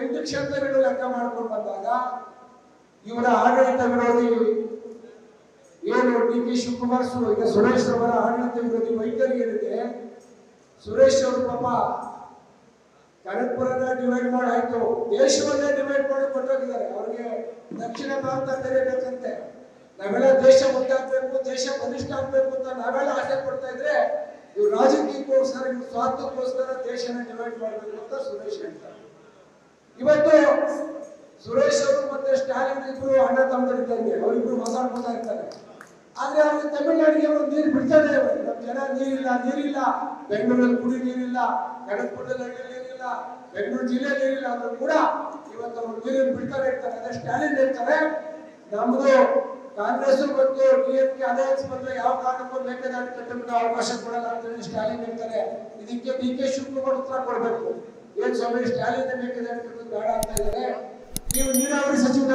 ಎಂಟು ಕ್ಷೇತ್ರಗಳು ಲೆಕ್ಕ ಮಾಡ್ಕೊಂಡು ಬಂದಾಗ ಇವರ ಆಡಳಿತ ವಿರೋಧಿ ಏನು ಡಿ ಕೆ ಶಿವಕುಮಾರ್ ಈಗ ಸುರೇಶ್ ಅವರ ಆಡಳಿತ ವಿರೋಧಿ ವೈಖರಿ ಏನಿದೆ, ಸುರೇಶ್ ಅವರು ಪಾಪ ಕನಕಪುರನ ಡಿವೈಡ್ ಮಾಡಾಯ್ತು ದೇಶವನ್ನೇ ಡಿವೈಡ್ ಮಾಡಿ ಕೊಟ್ಟೋಗಿದ್ದಾರೆ. ಅವ್ರಿಗೆ ದಕ್ಷಿಣ ಭಾರತ ತೆರೆಯಬೇಕಂತೆ ನಾವೆಲ್ಲ ದೇಶ ಮುಂದಾಗ್ಬೇಕು ದೇಶ ಬಲಿಷ್ಠ ಆಗ್ಬೇಕು ಅಂತ ನಾವೆಲ್ಲ ಆಸೆ ಪಡ್ತಾ ಇದ್ರೆ ಇವ್ರು ರಾಜಕೀಯಕ್ಕೋಸ್ಕರ, ಇವ್ರ ಸ್ವಾರ್ಥಕ್ಕೋಸ್ಕರ ದೇಶನ ಡಿವೈಡ್ ಮಾಡಬೇಕು ಅಂತ ಸುರೇಶ್ ಹೇಳ್ತಾರೆ. ಸುರೇಶ್ ಅವರು ಮತ್ತೆ ಸ್ಟಾಲಿನ್ ಇಬ್ರು ಅಣ್ಣ ತಮ್ಮದಿದ್ದಂಗೆ ಅವರಿಬ್ರು ಮಾತಾಡ್ಕೊತಾ ಇರ್ತಾರೆ. ಆದ್ರೆ ಅವ್ರಿಗೆ ತಮಿಳ್ನಾಡಿಗೆ ಅವರು ನೀರು ಬಿಡ್ತಾರೆ. ನಮ್ಮ ಜನ ನೀರಿಲ್ಲ ನೀರಿಲ್ಲ. ಬೆಂಗಳೂರಲ್ಲಿ ಕುಡಿ ನೀರಿಲ್ಲ, ಕನಕಪುರದಲ್ಲಿ ನೀರಿಲ್ಲ, ಬೆಂಗಳೂರು ಜಿಲ್ಲೆ ನೀರಿಲ್ಲ ಅಂದ್ರೂ ಕೂಡ ಇವತ್ತು ಅವರು ನೀರನ್ನು ಬಿಡ್ತಾರೆ ಇರ್ತಾರೆ ಅದೇ ಸ್ಟಾಲಿನ್ ಹೇಳ್ತಾರೆ, ನಮ್ದು ಕಾಂಗ್ರೆಸ್ ಮತ್ತು ಡಿಎಂಕೆ ಅಲಯನ್ಸ್ ಬಂದ್ರೆ ಯಾವ ಕಾರಣಕ್ಕೂ ಮೇಕೆದಾಟು ಕಟ್ಟಕ್ಕೆ ಅವಕಾಶ ಕೊಡಲ್ಲ ಅಂತ ಹೇಳಿ ಸ್ಟಾಲಿನ್ ಹೇಳ್ತಾರೆ. ಇದಕ್ಕೆ ಡಿ ಕೆ ಶಿವಕುಮಾರ್ ಉತ್ತರ ಕೊಡಬೇಕು. ಏನ್ ಸ್ವಾಮಿ ಸ್ಟಾಲಿನ್ ಮೇಕೆದಾಟು ಕಟ್ಟೋದು ಬೇಡ ಅಂತ ಇದ್ದಾರೆ.